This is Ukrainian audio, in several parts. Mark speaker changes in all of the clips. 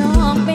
Speaker 1: น้องเป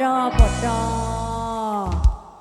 Speaker 1: ดอปดอ